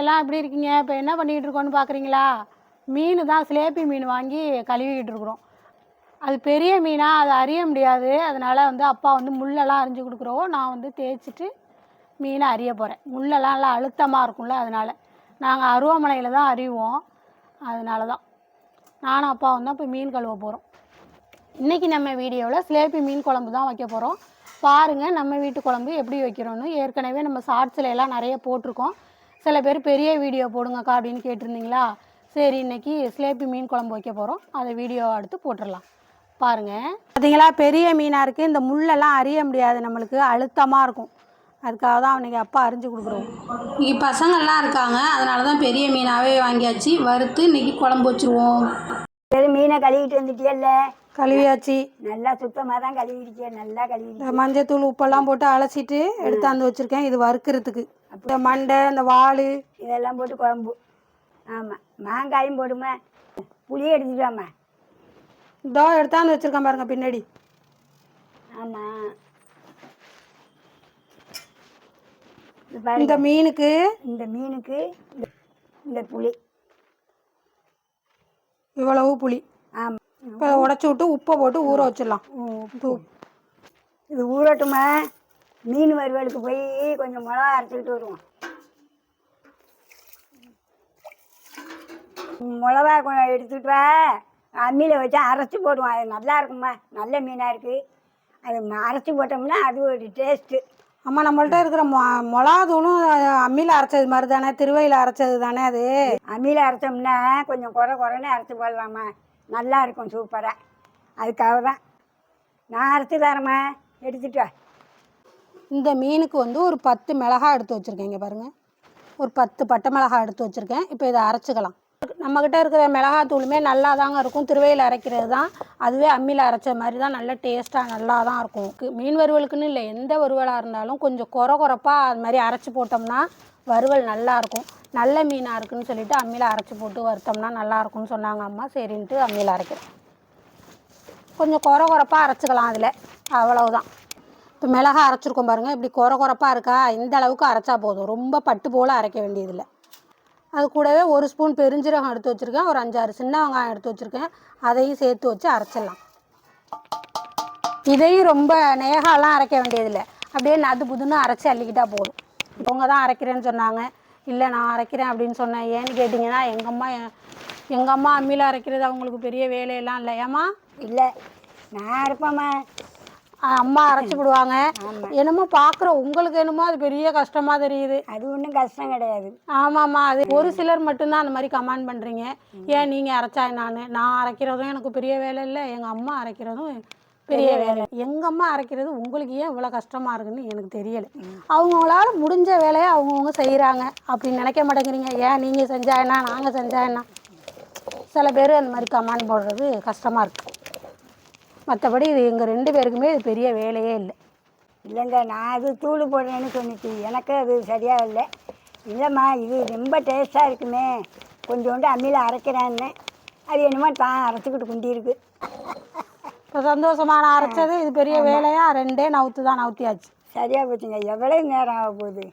எல்லாம் எப்படி இருக்கீங்க? இப்போ என்ன பண்ணிக்கிட்டு இருக்கோன்னு பார்க்குறீங்களா மீன் தான் சிலேபி மீன் வாங்கி கழுவிக்கிட்டு இருக்கிறோம். அது பெரிய மீனாக அதை அறிய முடியாது. அதனால் வந்து அப்பா வந்து முள்ளெல்லாம் அரிஞ்சு கொடுக்குறவோ நான் வந்து தேய்ச்சிட்டு மீனை அறிய போகிறேன் முள்ளெல்லாம் நல்லா அழுத்தமாக இருக்கும்ல அதனால். நாங்கள் அருவாமனையில் தான் அறிவோம் அதனால தான் நானும் அப்பா வந்து இப்போ மீன் கழுவ போகிறோம் இன்றைக்கி நம்ம வீடியோவில் சிலேபி மீன் குழம்பு தான் வைக்க போகிறோம் பாருங்கள் நம்ம வீட்டு குழம்பு எப்படி வைக்கிறோன்னு ஏற்கனவே நம்ம ஷார்ட்ஸில் எல்லாம் நிறைய போட்டிருக்கோம். சில பேர் பெரிய வீடியோ போடுங்கக்கா அப்படின்னு கேட்டிருந்தீங்களா? சரி இன்னைக்கு சிலேப்பி மீன் குழம்பு வைக்க போகிறோம் அதை வீடியோ எடுத்து போட்டுடலாம். பாருங்கள் பார்த்தீங்களா பெரிய மீனாக இருக்குது இந்த முள்ளெல்லாம் அறிய முடியாது. நம்மளுக்கு அழுத்தமாக இருக்கும். அதுக்காக தான் அவனுக்கு அப்பா அரிஞ்சு கொடுக்குறோம். இன்றைக்கி பசங்கள்லாம் இருக்காங்க. அதனால தான் பெரிய மீனாகவே வாங்கியாச்சு. வறுத்து இன்றைக்கி குழம்பு வச்சுருவோம். சரி மீனை கழுவிட்டு வந்துட்டியல்ல? கழுவியாச்சு. நல்லா சுத்தமாக தான் கழுவிருக்கிய நல்லா இந்த மஞ்சத்தூள் உப்பெல்லாம் போட்டு அலசிட்டு எடுத்தாந்து வச்சுருக்கேன். இது வறுக்கிறதுக்கு. இந்த மண்டை இந்த வால். இதெல்லாம் போட்டு குழம்பு. ஆமாம் மாங்காயும் போடுமா? புளியை எடுத்துட்டு வாம்மா இதோ எடுத்தாந்து வச்சுருக்கேன் பாருங்க பின்னாடி. ஆமாம் இந்த மீனுக்கு இந்த மீனுக்கு இந்த புளி. இவ்வளவு புளி. ஆமாம் இப்போ உடச்சி விட்டு உப்பை போட்டு ஊற வச்சிடலாம். இது ஊறட்டுமா. மீன் வறுவலுக்கு போய் கொஞ்சம் மிளகா அரைச்சிக்கிட்டு வருவோம். மிளகா கொஞ்சம் எடுத்துட்டு வா. அம்மியில் வச்சு அரைச்சி போடுவோம். அது நல்லா இருக்கும்மா. நல்ல மீனாக இருக்குது அது அரைச்சி போட்டோம்னா அது ஒரு டேஸ்ட்டு அம்மா நம்மள்ட்ட இருக்கிற மொ மிளகாத்தூளும் அம்மியில் அரைச்சது மாதிரி தானே? திருவையில் அரைச்சது தானே அது? அம்மியில் அரைச்சோம்னா கொஞ்சம் குறை குறைன்னு அரைச்சி போடலாமா? நல்லா இருக்கும் சூப்பராக அதுக்காக தான் நான் அரைச்சி தரேம்மா. எடுத்துட்டு இந்த மீனுக்கு வந்து ஒரு பத்து மிளகா எடுத்து வச்சுருக்கேன் இங்கே பாருங்கள் ஒரு பத்து பட்டை மிளகா எடுத்து வச்சுருக்கேன். இப்போ இதை அரைச்சிக்கலாம். நம்மக்கிட்ட இருக்கிற மிளகாத்தூளுமே நல்லா தாங்க இருக்கும். திருவையில் அரைக்கிறது தான். அதுவே அம்மியில் அரைச்ச மாதிரி தான். நல்ல டேஸ்ட்டாக நல்லா தான் இருக்கும் மீன் வறுவலுக்குன்னு இல்லை. எந்த வறுவலாக இருந்தாலும் கொஞ்சம் குறை குறைப்பாக அது மாதிரி அரைச்சி போட்டோம்னா வறுவல் நல்லாயிருக்கும் நல்ல மீனாக இருக்குன்னு சொல்லிட்டு அம்மியில் அரைச்சி போட்டு வறுத்தோம்னா நல்லாயிருக்குன்னு சொன்னாங்க அம்மா. சரின்ட்டு அம்மியில் அரைக்கிறேன். கொஞ்சம் குறை குறைப்பாக அரைச்சிக்கலாம் அதில். அவ்வளவுதான். இப்போ மிளகா அரைச்சிருக்கோம் பாருங்கள் இப்படி குறை குறைப்பாக இருக்கா? இந்த அளவுக்கு அரைச்சா போதும். ரொம்ப பட்டு போல் அரைக்க வேண்டியதில்லை. அது கூடவே ஒரு ஸ்பூன் பெருஞ்சீரகம் எடுத்து வச்சுருக்கேன். ஒரு அஞ்சாறு சின்ன வெங்காயம் எடுத்து வச்சுருக்கேன். அதையும் சேர்த்து வச்சு அரைச்சிடலாம். இதையும் ரொம்ப நேகாலாம் அரைக்க வேண்டியதில்லை. அப்படியே நது புதுன்னு அரைச்சி அள்ளிக்கிட்டால் போதும். இவங்க தான் அரைக்கிறேன்னு சொன்னாங்க. இல்லை நான் அரைக்கிறேன் அப்படின்னு சொன்னேன். ஏன்னு கேட்டிங்கன்னா எங்கள் அம்மா எங்கள் அம்மா அம்மியில் அரைக்கிறது அவங்களுக்கு பெரிய வேலையெல்லாம் இல்லை. ஏம்மா? இல்லை. நான் இருப்பேம்மா. அம்மா அரைச்சி விடுவாங்க. என்னமோ பார்க்குற உங்களுக்கு என்னமோ அது பெரிய கஷ்டமாக தெரியுது. அது ஒன்றும் கஷ்டம் கிடையாது. ஆமாம்மா அது ஒரு சிலர் மட்டும்தான் அந்த மாதிரி கமெண்ட் பண்ணுறீங்க ஏன் நீங்கள் அரைச்சா நான்? நான் அரைக்கிறதும் எனக்கு பெரிய வேலை இல்லை. எங்கள் அம்மா அரைக்கிறதும் பெரிய வேலை. எங்கள் அம்மா அரைக்கிறது உங்களுக்கு ஏன் இவ்வளோ கஷ்டமாக இருக்குன்னு எனக்கு தெரியலை. அவங்கவுங்களால முடிஞ்ச வேலையை அவங்கவுங்க செய்கிறாங்க அப்படி நினைக்க மாட்டேங்கிறீங்க. ஏன் நீங்கள் செஞ்சா என்ன நாங்கள் செஞ்சா என்ன? சில பேர் அந்த மாதிரி கமெண்ட் போடுறது கஷ்டமாக இருக்குது மற்றபடி இது எங்கள் ரெண்டு பேருக்குமே இது பெரிய வேலையே இல்லை. இல்லைங்க நான் அது தூள் போடுறேன்னு சொன்னிச்சு. எனக்கு அது சரியாக இல்லை. இல்லைம்மா இது ரொம்ப டேஸ்ட்டாக இருக்குமே. கொஞ்சோண்டு அம்மியில் அரைக்கிறேன்னு அது என்னமோ தான் அரைச்சிக்கிட்டு குண்டி இப்போ சந்தோஷமான அரைச்சது இது பெரிய வேலையா? ரெண்டே நவுத்து தான் நவுத்தியாச்சு. சரியாக போச்சுங்க. எவ்வளோ நேரம் ஆக போகுது?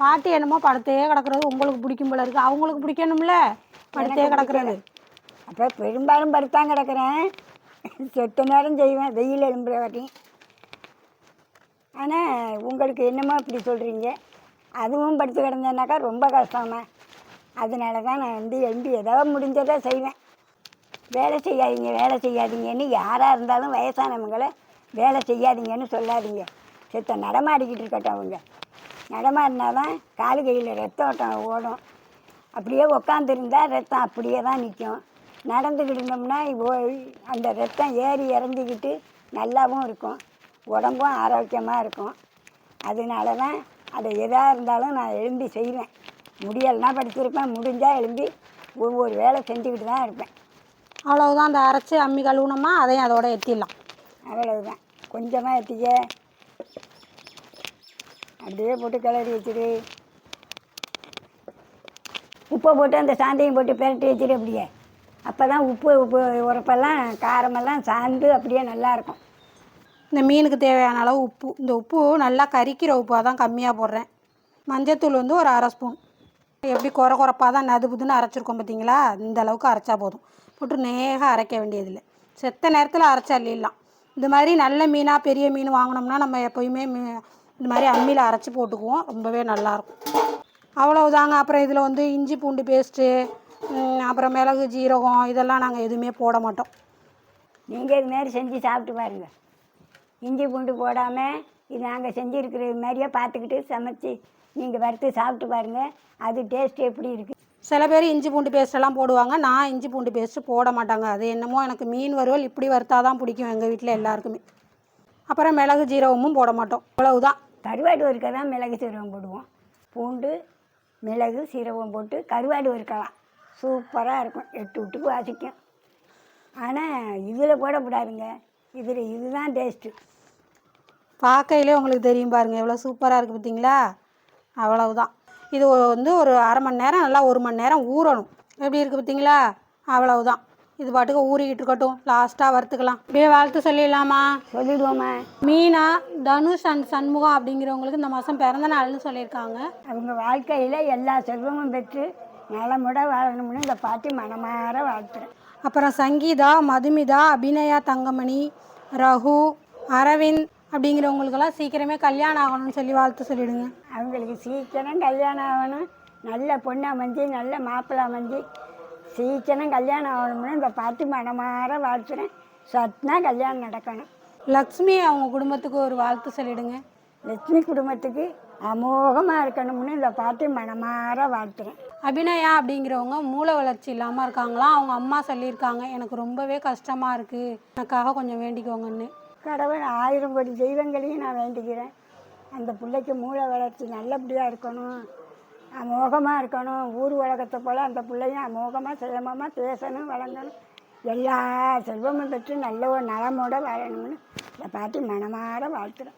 பாட்டி என்னமோ படுத்தே கிடக்குறது உங்களுக்கு பிடிக்கும் போல இருக்கு. அவங்களுக்கு பிடிக்கணும்ல? படுத்தே கிடக்குறது. அப்போ பெரும்பாலும் படுத்தான் கிடக்கிறேன். செத்த நேரம் செய்வேன். வெயில் எழும்புற வாட்டி. ஆனால் உங்களுக்கு என்னமோ இப்படி சொல்கிறீங்க அதுவும் படுத்து கிடந்தேன்னாக்கா ரொம்ப கஷ்டமா. அதனால தான் நான் வந்து எழும்பி ஏதோ முடிஞ்சதை செய்வேன். வேலை செய்யாதீங்க வேலை செய்யாதீங்கன்னு யாராக இருந்தாலும் வயசானவங்களை வேலை செய்யாதீங்கன்னு சொல்லாதீங்க. செத்த நடமாடிக்கிட்டு இருக்கட்டும் அவங்க. நடமாடினா தான் காலு கையில் ரத்த ஓட்டம் ஓடும். அப்படியே உக்காந்துருந்தா ரத்தம் அப்படியே தான் நிற்கும் நடந்துக்கிட்டு இருந்தோம்னா அந்த ரத்தம் ஏறி இறந்துக்கிட்டு நல்லாவும் இருக்கும். உடம்பும் ஆரோக்கியமாக இருக்கும். அதனால தான் அதை எதாக இருந்தாலும் நான் எழும்பி செய்வேன். முடியலைன்னா படிச்சிருப்பேன் முடிஞ்சால் எழும்பி ஒவ்வொரு வேலை செஞ்சுக்கிட்டு தான் இருப்பேன். அவ்வளவுதான். அந்த அரைச்சி அம்மி கழுவுனோமா அதையும் அதோட எத்திடலாம். அவ்வளவுதான். கொஞ்சமாக எத்திக்க. அப்படியே போட்டு கிளறி வச்சிரு உப்பை போட்டு அந்த சாந்தையும் போட்டு பெரட்டி வச்சிரு அப்படியே. அப்போ தான் உப்பு உப்பு உரப்பெல்லாம் காரமெல்லாம் சாந்து அப்படியே நல்லாயிருக்கும் இந்த மீனுக்கு தேவையான அளவு உப்பு. இந்த உப்பு நல்லா கரிக்கிற உப்பாக தான் கம்மியாக போடுறேன். மஞ்சத்தூள் வந்து ஒரு அரை ஸ்பூன். எப்படி குறை குறைப்பாக தான் நது புதுன்னு அரைச்சிருக்கோம் பார்த்தீங்களா இந்த அளவுக்கு அரைச்சா போதும். போட்டு நேக அரைக்க வேண்டியதில்லை. செத்த நேரத்தில் அரைச்சி இந்த மாதிரி நல்ல மீனாக பெரிய மீன் வாங்கினோம்னா நம்ம எப்போயுமே மீ- இந்த மாதிரி அம்மியில் அரைச்சி போட்டுக்குவோம். ரொம்பவே நல்லாயிருக்கும். அவ்வளவுதாங்க. அப்புறம் இதில் வந்து இஞ்சி பூண்டு பேஸ்ட்டு அப்புறம் மிளகு ஜீரகம் இதெல்லாம் நாங்கள் எதுவுமே போட மாட்டோம். நீங்கள் இது மாதிரி செஞ்சு சாப்பிட்டு பாருங்க. இஞ்சி பூண்டு போடாமல் இது நாங்கள் செஞ்சுருக்கிற மாதிரியே பார்த்துக்கிட்டு சமைச்சி நீங்கள் வறுத்து சாப்பிட்டு பாருங்கள் அது டேஸ்ட் எப்படி இருக்குது சில பேர் இஞ்சி பூண்டு பேஸ்ட் எல்லாம் போடுவாங்க. நான் இஞ்சி பூண்டு பேஸ்ட்டு போட மாட்டாங்க. அது என்னமோ எனக்கு மீன் வறுவல் இப்படி வறுத்தா தான் பிடிக்கும் எங்கள் வீட்டில் எல்லாருக்குமே. அப்புறம் மிளகு ஜீரகமும் போட மாட்டோம். அவ்வளவுதான். கருவாடு வறுக்க தான் மிளகு சீரகம் போடுவோம். பூண்டு மிளகு சீரகம் போட்டு கருவாடு வறுக்கலாம். சூப்பராக இருக்கும். எட்டு விட்டுக்கு வாசிக்கும். ஆனால் இதில் போடக்கூடாதுங்க. இதில் இதுதான் டேஸ்ட்டு பார்க்கையிலே உங்களுக்கு தெரியும் பாருங்கள் எவ்வளோ சூப்பராக இருக்குது பார்த்தீங்களா அவ்வளவுதான். இது வந்து ஒரு அரை மணி நேரம் நல்லா ஒரு மணி நேரம் ஊறணும். எப்படி இருக்குது பார்த்தீங்களா? அவ்வளவுதான். இது பாட்டுக்கு ஊறிக்கிட்டு இருக்கட்டும். லாஸ்ட்டாக வறுத்துக்கலாம். அப்படியே வாழ்த்து சொல்லிடலாமா? சொல்லிடுவோமா. மீனா தனுஷ் அண்ட் சண்முகம் அப்படிங்கிறவங்களுக்கு இந்த மாதம் பிறந்த நாள்னு சொல்லியிருக்காங்க. அவங்க வாழ்க்கையில் எல்லா செல்வமும் பெற்று நலமுட வாழணும்னு இந்த பாட்டி மனமாற வாழ்த்துறேன். அப்புறம் சங்கீதா மதுமிதா அபிநயா தங்கமணி ரகு அரவிந்த் அப்படிங்கிறவங்களுக்கெல்லாம் சீக்கிரமே கல்யாணம் ஆகணும்னு சொல்லி வாழ்த்து சொல்லிடுங்க. அவங்களுக்கு சீக்கிரம் கல்யாணம் ஆகணும். நல்ல பொண்ணு அமைஞ்சு நல்ல மாப்பிள்ளை அமைஞ்சு சீக்கிரம் கல்யாணம் ஆகணும்னு இந்த பாட்டி மனமாற வாழ்த்துறேன். சட்னா கல்யாணம் நடக்கணும். லக்ஷ்மி அவங்க குடும்பத்துக்கு ஒரு வாழ்த்து சொல்லிடுங்க. லட்சுமி குடும்பத்துக்கு அமோகமாக இருக்கணும்னு இந்த பாட்டி மனமாற வாழ்த்துறேன். அபிநயா அப்படிங்கிறவங்க மூளை வளர்ச்சி இல்லாமல் இருக்காங்களாம் அவங்க அம்மா சொல்லியிருக்காங்க எனக்கு ரொம்பவே கஷ்டமாக இருக்குது எனக்காக கொஞ்சம் வேண்டிக்கோங்கன்னு. கடவுள் ஆயிரம் கோடி தெய்வங்களையும் நான் வேண்டிக்கிறேன். அந்த பிள்ளைக்கு மூளை வளர்ச்சி நல்லபடியாக இருக்கணும். அமோகமாக இருக்கணும். ஊர் உலகத்தை போல் அந்த பிள்ளையும் அமோகமாக சேமமாக பேசணும் வழங்கணும் எல்லா செல்வமும் பெற்று நல்ல ஒரு நலமோட வாழணும்னு இந்த பாட்டி மனமாற வாழ்த்துறேன்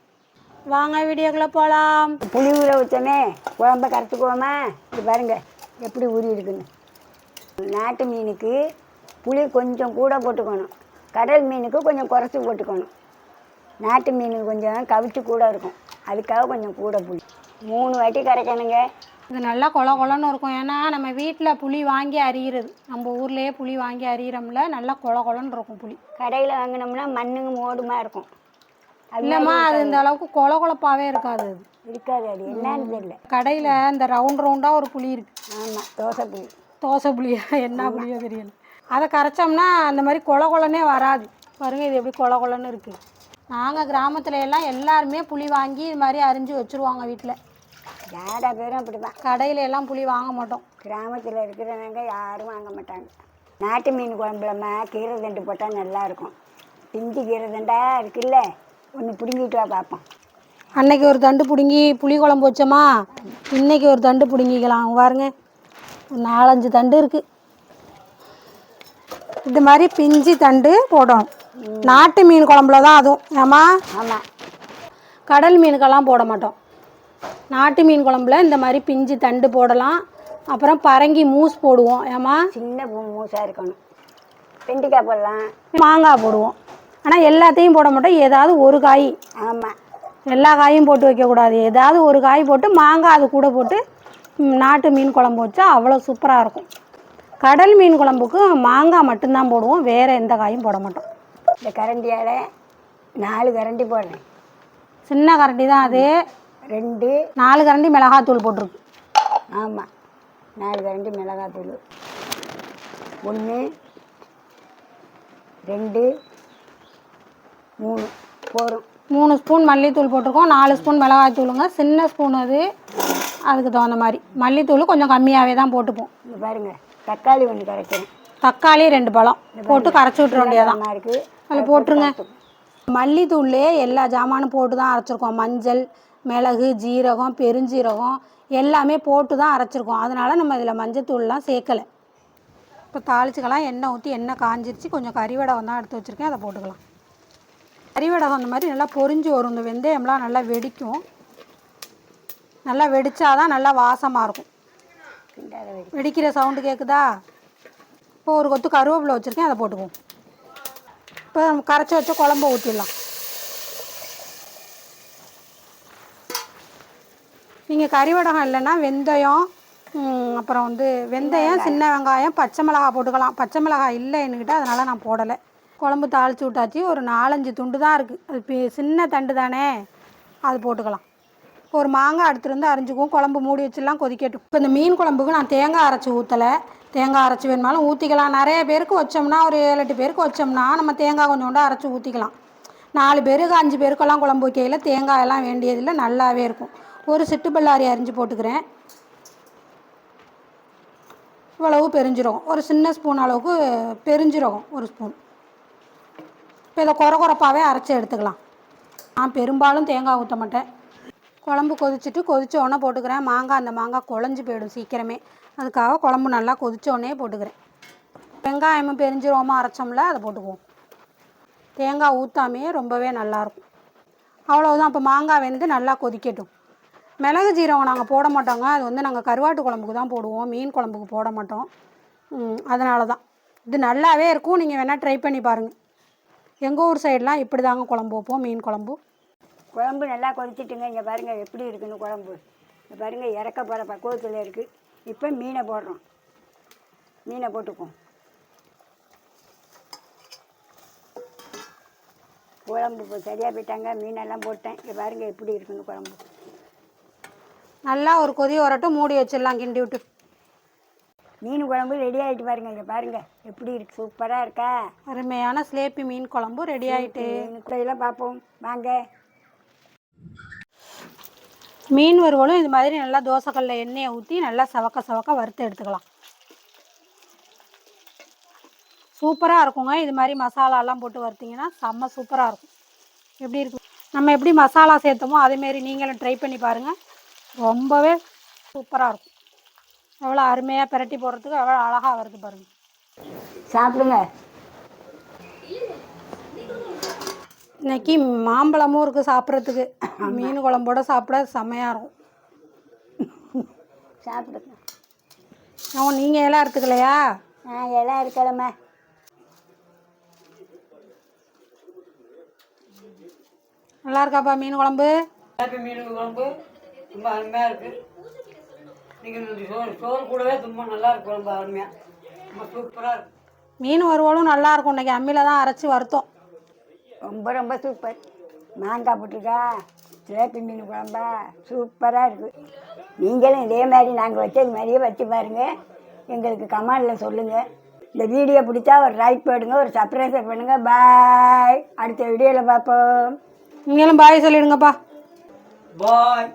வாங்க வீடியோக்குள்ளே போகலாம் புளி ஊற வச்சோமே குழம்ப கரைச்சிக்குவோமா? இது பாருங்க எப்படி ஊறி இருக்குன்னு. நாட்டு மீனுக்கு புளி கொஞ்சம் கூட போட்டுக்கணும். கடல் மீனுக்கு கொஞ்சம் குறைச்சி போட்டுக்கணும். நாட்டு மீனுக்கு கொஞ்சம் கவிச்சு கூட இருக்கும். அதுக்காக கொஞ்சம் கூட புளி. மூணு வாட்டி கரைக்கணுங்க. இது நல்லா கொல கொலன்னு இருக்கும். ஏன்னா நம்ம வீட்டில் புளி வாங்கி அரியிறது. நம்ம ஊர்லேயே புளி வாங்கி அரியிறோம்ல நல்லா கொல கொலன்னு இருக்கும் புளி. கடையில் வாங்கினோம்னா மண்ணுங்க மோடுமா இருக்கும். இல்லைம்மா அது இந்த அளவுக்கு கொல கொலப்பாகவே இருக்காது அது. இருக்காது அது. என்னன்னு தெரியல. கடையில் இந்த ரவுண்ட் ரவுண்டாக ஒரு புளி இருக்குது ஆமாம் தோசை புளி. தோசை புளியா என்ன புளியோ தெரியல. அதை கரைச்சோம்னா அந்த மாதிரி கொல கொலனே வராது. பாருங்க இது எப்படி கொல கொலன்னு இருக்குது நாங்கள் கிராமத்துல எல்லாம் எல்லாருமே புளி வாங்கி இது மாதிரி அரிஞ்சு வச்சுருவாங்க வீட்டில் யாரா பேரும் அப்படி தான் கடையில எல்லாம் புளி வாங்க மாட்டோம். கிராமத்தில் இருக்கிறவங்க யாரும் வாங்க மாட்டாங்க. நாட்டு மீன் குழம்புலம்மா கீரை தண்டு போட்டால் நல்லா இருக்கும். பிஞ்சு கீரை தண்டா இருக்குல்ல ஒன்று பிடுங்கிட்டு வா பார்ப்போம் அன்னைக்கு ஒரு தண்டு பிடுங்கி புளி குழம்பு வச்சோமா? இன்னைக்கு ஒரு தண்டு பிடுங்கிக்கலாம். பாருங்க ஒரு நாலஞ்சு தண்டு இருக்குது இது மாதிரி பிஞ்சு தண்டு போடணும். நாட்டு மீன் குழம்புல தான் அதுவும். ஏமா ஆமாம் கடல் மீனுக்கெல்லாம் போட மாட்டோம். நாட்டு மீன் குழம்புல இந்த மாதிரி பிஞ்சு தண்டு போடலாம். அப்புறம் பரங்கி மூஸ் போடுவோம். ஏமா சின்ன பூ மூசாக இருக்கணும். வெண்டிக்காய் போடலாம். மாங்காய் போடுவோம். ஆனால் எல்லாத்தையும் போட மாட்டோம். ஏதாவது ஒரு காய். ஆமாம் எல்லா காயும் போட்டு வைக்கக்கூடாது. ஏதாவது ஒரு காய் போட்டு மாங்காய் அது கூட போட்டு நாட்டு மீன் குழம்பு வச்சா அவ்வளோ சூப்பராக இருக்கும். கடல் மீன் குழம்புக்கு மாங்காய் மட்டும்தான் போடுவோம். வேறு எந்த காயும் போட மாட்டோம். இந்த கரண்டியால் நாலு கரண்டி போடுறேன் சின்ன கரண்டி தான் அது. ரெண்டு. நாலு கரண்டி மிளகாத்தூள் போட்டிருக்கு. ஆமாம் நாலு கரண்டி மிளகாத்தூள். ஒன்று ரெண்டு. மூணு. போதும். மூணு ஸ்பூன் மல்லித்தூள் போட்டிருக்கோம். நாலு ஸ்பூன் மிளகாய் தூளுங்க சின்ன ஸ்பூன் அது. அதுக்கு தகுந்த மாதிரி. மல்லித்தூள் கொஞ்சம் கம்மியாகவே தான் போட்டுப்போம். இங்க பாருங்க. தக்காளி ஒன்று கரைக்கிறேன் தக்காளி ரெண்டு பழம். போட்டு கரைச்சி விட்டுற வேண்டியதான் இருக்குது அதில் போட்டுருங்க. மல்லித்தூள்லேயே எல்லா ஜாமானும் போட்டு தான் அரைச்சிருக்கோம். மஞ்சள் மிளகு ஜீரகம் பெருஞ்சீரகம் எல்லாமே போட்டு தான் அரைச்சிருக்கோம். அதனால் நம்ம இதில் மஞ்சத்தூள்லாம் சேர்க்கலை. இப்போ தாளிச்சுக்கலாம். எண்ணெய் ஊற்றி எண்ணெய் காஞ்சிருச்சு. கொஞ்சம் கறிவடகம் தான் எடுத்து வச்சுருக்கேன். அதை போட்டுக்கலாம். கறிவடகம் அந்த மாதிரி நல்லா பொரிஞ்சு வரும். இந்த வெந்தயம்லாம் நல்லா வெடிக்கும். நல்லா வெடிச்சாதான் நல்லா வாசமாக இருக்கும். வெடிக்கிற சவுண்டு கேட்குதா இப்போ ஒரு கொத்து கருவேப்பிலை வச்சுருக்கேன். அதை போட்டுக்குவோம். இப்போ கரைச்சி வச்ச குழம்பு ஊற்றிடலாம் நீங்கள் கறிவடகம் இல்லைன்னா வெந்தயம் அப்புறம் வந்து வெந்தயம் சின்ன வெங்காயம் பச்சை மிளகாய் போட்டுக்கலாம். பச்சை மிளகாய் இல்லை என்கிட்ட அதனால் நான் போடலை. குழம்பு தாளித்து விட்டாச்சு. ஒரு நாலஞ்சு துண்டு தான் இருக்குது அது சின்ன தண்டு தானே. அது போட்டுக்கலாம். ஒரு மாங்காய் எடுத்துருந்து அரிஞ்சுக்குவோம். குழம்பு மூடி வச்சுலாம் கொதிக்கட்டும். இப்போ இந்த மீன் குழம்புக்கு நான் தேங்காய் அரைச்சி ஊற்றலை தேங்காய் அரைச்சி வேணுமாலும் ஊற்றிக்கலாம் நிறைய பேருக்கு வச்சோம்னா ஒரு ஏழு எட்டு பேருக்கு வச்சோம்னா நம்ம தேங்காய் கொஞ்சோண்டு அரைச்சி ஊற்றிக்கலாம் நாலு பேருக்கு அஞ்சு பேருக்கெல்லாம் குழம்பு வைக்கையில் தேங்காயெல்லாம் வேண்டியதில்லை நல்லாவே இருக்கும். ஒரு சிட்டு பல்லாரி அரிஞ்சு போட்டுக்கிறேன். இவ்வளவு பெருஞ்சீரகம். ஒரு சின்ன ஸ்பூன் அளவுக்கு பெருஞ்சீரகம் ஒரு ஸ்பூன். இப்போ இதை குறை குறைப்பாகவே அரைச்சி எடுத்துக்கலாம். நான் பெரும்பாலும் தேங்காய் ஊற்ற மாட்டேன். குழம்பு கொதிச்சுட்டு கொதிச்ச போட்டுக்கிறேன். மாங்காய் அந்த மாங்காய் குழஞ்சி போயிடும் சீக்கிரமே. அதுக்காக குழம்பு நல்லா கொதிச்ச போட்டுக்கிறேன். வெங்காயமும் பெருஞ்சீரகமும் அரைச்சோம்ல அதை போட்டுக்குவோம். தேங்காய் ஊற்றாமையே ரொம்பவே நல்லாயிருக்கும். அவ்வளோதான் இப்போ மாங்காய் வெந்து நல்லா கொதிக்கட்டும். மிளகு ஜீரகம் நாங்கள் போட மாட்டோங்க. அது வந்து நாங்கள் கருவாட்டு குழம்புக்கு தான் போடுவோம். மீன் குழம்புக்கு போட மாட்டோம். அதனால தான் இது நல்லாவே இருக்கும். நீங்கள் வேணால் ட்ரை பண்ணி பாருங்கள் எங்கள் ஊர் சைடெலாம் இப்படி தாங்க குழம்பு வைப்போம் மீன் குழம்பு. குழம்பு நல்லா கொதிச்சிட்டுங்க. இங்கே பாருங்கள் எப்படி இருக்குன்னு குழம்பு. இங்கே பாருங்கள் இறக்க போகிற பக்குவத்தில் இருக்குது இப்போ மீனை போடுறோம். மீனை போட்டுக்குவோம். குழம்பு இப்போ சரியாக போயிட்டாங்க. மீனெல்லாம் போட்டேன். இங்கே பாருங்கள் எப்படி இருக்குன்னு குழம்பு. நல்லா ஒரு கொதி வரட்டும். மூடி வச்சிடலாம் கிண்டி விட்டு. மீன் குழம்பு ரெடி ஆகிட்டு பாருங்க. இங்கே பாருங்கள் எப்படி இருக்கு? சூப்பராக இருக்கா? அருமையான சிலேப்பி மீன் குழம்பு ரெடி ஆயிட்டு. மீன். குழையெல்லாம் பார்ப்போம். வாங்க. மீன் வறுவலும் இது மாதிரி நல்லா தோசைக்கல்ல எண்ணெயை ஊற்றி நல்லா சவக்க சவக்க வறுத்து எடுத்துக்கலாம். சூப்பராக இருக்குங்க. இது மாதிரி மசாலாலாம் போட்டு வறுத்தீங்கன்னா செம்ம சூப்பராக இருக்கும். எப்படி இருக்கும் நம்ம எப்படி மசாலா சேர்த்தோமோ அதேமாரி நீங்களும் ட்ரை பண்ணி பாருங்கள் ரொம்பவே சூப்பராக இருக்கும். எவ்வளோ அருமையாக பிரட்டி போடுறதுக்கு எவ்வளோ அழகாக வருது பாருங்கள் சாப்பிடுங்க. இன்னைக்கு மாம்பழமும் இருக்குது சாப்பிட்றதுக்கு. மீன் குழம்போட சாப்பிட செம்மையாக இருக்கும். சாப்பிடுங்க. அவன் நீங்கள் எல்லாம் எடுத்துக்கலையா ஆ எல்லாம் இருக்கலம்மா நல்லா இருக்காப்பா மீன் குழம்பு? மீன் குழம்பு. ரொம்ப அருமையாக இருக்குது நீங்கள் சோறு சோறு கூடவே ரொம்ப நல்லா இருக்கு குழம்பு அருமையாக ரொம்ப சூப்பராக இருக்கு. மீன் வறுவலும் நல்லா இருக்கும். இன்னைக்கு அம்மியில் தான் அரைச்சி வறுத்தோம். ரொம்ப ரொம்ப சூப்பர் மாங்காய் போட்டிருக்கா? சிலேப்பி மீன் குழம்பா? சூப்பராக இருக்குது நீங்களும் இதே மாதிரி நாங்கள் வச்சது மாதிரியே வச்சு பாருங்கள் எங்களுக்கு கமெண்டில் சொல்லுங்கள் இந்த வீடியோ பிடிச்சா ஒரு லைக் போடுங்க ஒரு சப்ஸ்கிரைப் பண்ணுங்கள் பாய் அடுத்த வீடியோவில் பார்ப்போம். நீங்களும் பாய் சொல்லிடுங்கப்பா. பாய்